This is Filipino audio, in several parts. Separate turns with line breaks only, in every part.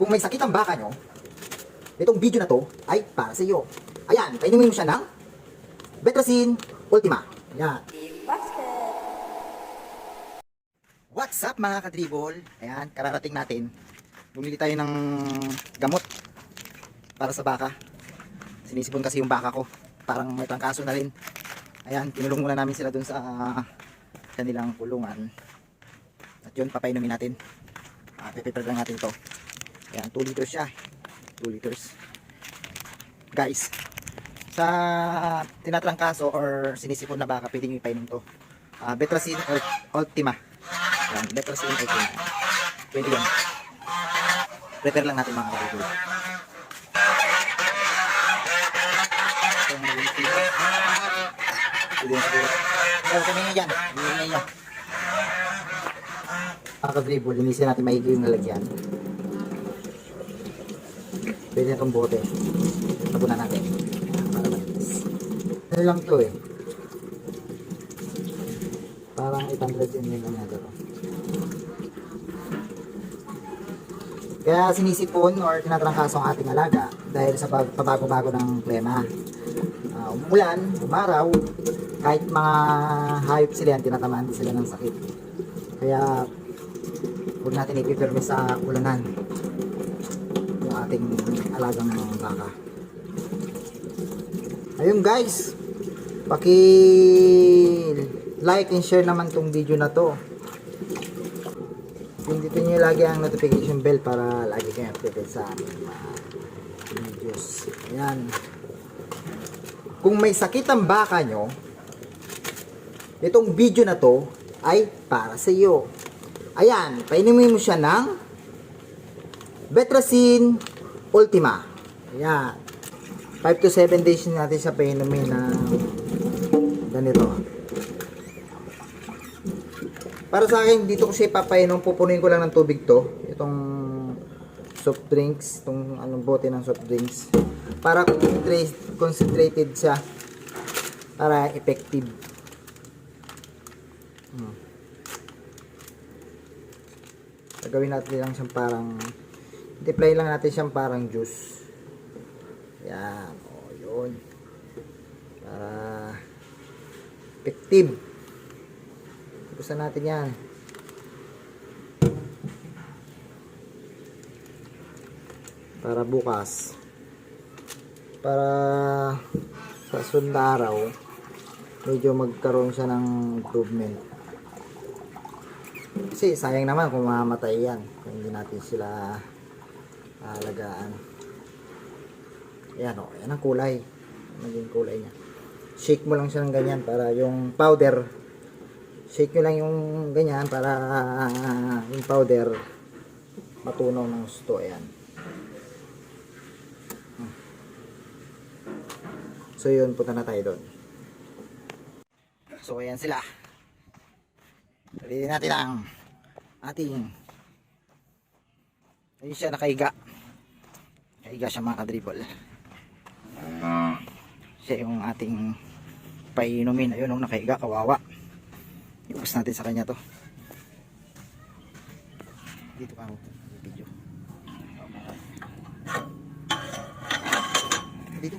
Kung may sakit ang baka nyo, itong video na to ay para sa iyo. Ayan, painumin mo siya ng Betracin Ultima. Ayan. What's up mga kadribol? Ayan, kararating natin. Bumili tayo ng gamot para sa baka. Sinisipon kasi yung baka ko. Parang may trangkaso na rin. Ayan, kinulong muna namin sila dun sa ah, kanilang kulungan. At yun, papainumin natin. Uh, Pipiprepare lang natin to. Ayan, 2 liters siya. 2 liters. Guys, sa tinatrangkaso or sinisipon na baka, pwede nyo ipainom to. Uh, Betracin Ul- Ultima. Ayan, Betracin Ultima. Pwede yan. Prepare lang natin mga kapatid. Pwede yan siguro. Pero kami nga dyan. Hindi niya. Mga ka-dribble, linisin natin maigi yung lalagyan. Pwede itong bote. Tabunan natin. Para malinis. Ano lang to eh. Parang 800 ml lang to. Kaya sinisipon or tinatrangkaso ang ating alaga dahil sa pabago-bago ng klima. Uh, umulan, umaraw, kahit mga hayop sila yan, tinatamaan din sila ng sakit. Kaya huwag natin ipipirme sa ulanan ating alagang baka. Ayun guys, paki like and share naman tong video na to. Pindutin nyo lagi ang notification bell para lagi kayo updated sa aming mga videos. Ayan. Kung may sakit ang baka nyo, itong video na to ay para sa iyo. Ayan, painumin mo siya ng Betracin Ultima. Ayan. 5 to 7 days natin siya painumin ng ganito. Para sa akin, dito ko siya ipapainom, pupunuin ko lang ng tubig to. Itong soft drinks, itong anong bote ng soft drinks. Para concentrate, concentrated siya. Para effective. Hmm. Gagawin natin lang siyang parang, multiply lang natin siyang parang juice. Yan. O, yun. Para effective. Gusto natin yan. Para bukas. Para sa sunod araw, medyo magkaroon siya ng improvement. Kasi sayang naman kung mamamatay yan. Kung hindi natin sila alagaan. Ayan o, yan ang kulay. Naging kulay niya. Shake mo lang siya ng ganyan para yung powder shake nyo lang yung ganyan para yung powder matunaw ng gusto. Ayan. So yun, punta na tayo doon. So ayan sila. Pwede natin ang ating ayun siya nakahiga. Nakahiga siya mga kadribble. Siya yung ating painumin. Ayun, nung nakahiga, kawawa. Ipas natin sa kanya to. Dito ako. Video. Dito.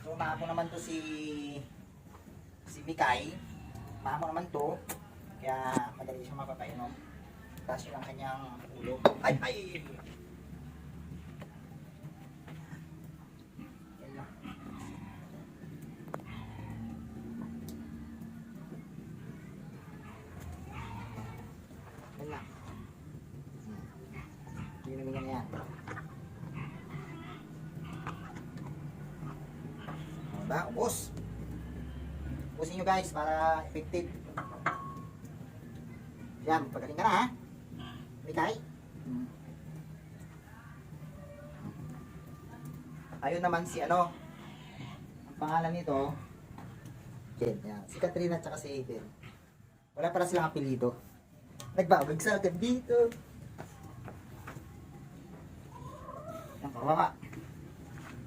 So, maamo naman to si si Mikay. Maamo naman to. Kaya madali siya mapapainom. Tapos yun ang kanyang ulo. Ay, ay! Yan lang. Ubusin nyo guys para effective. Yan, pagaling ka na ha. Hmm. Ayun naman si ano, ang pangalan nito, Jen, yan. Si Katrina at si Aiden. Wala para silang apelido. Nagbabag sa akin dito. Yan, kawawa.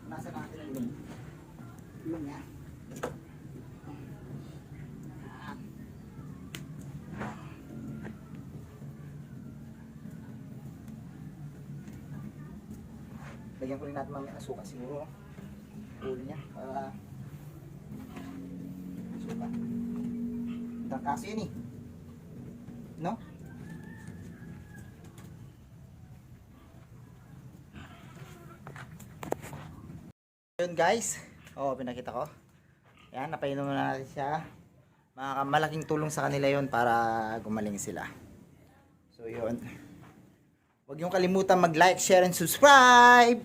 Nasa natin ang ilong. Ilong niya. Lagyan ko rin natin mamaya ng suka siguro. Ulo niya para suka. Tangkaso yun eh. No? Yun guys. Oo, pinakita ko. Yan, napainom na natin siya. Mga malaking tulong sa kanila yon para gumaling sila. So yun. Huwag yung kalimutan mag-like, share, and subscribe!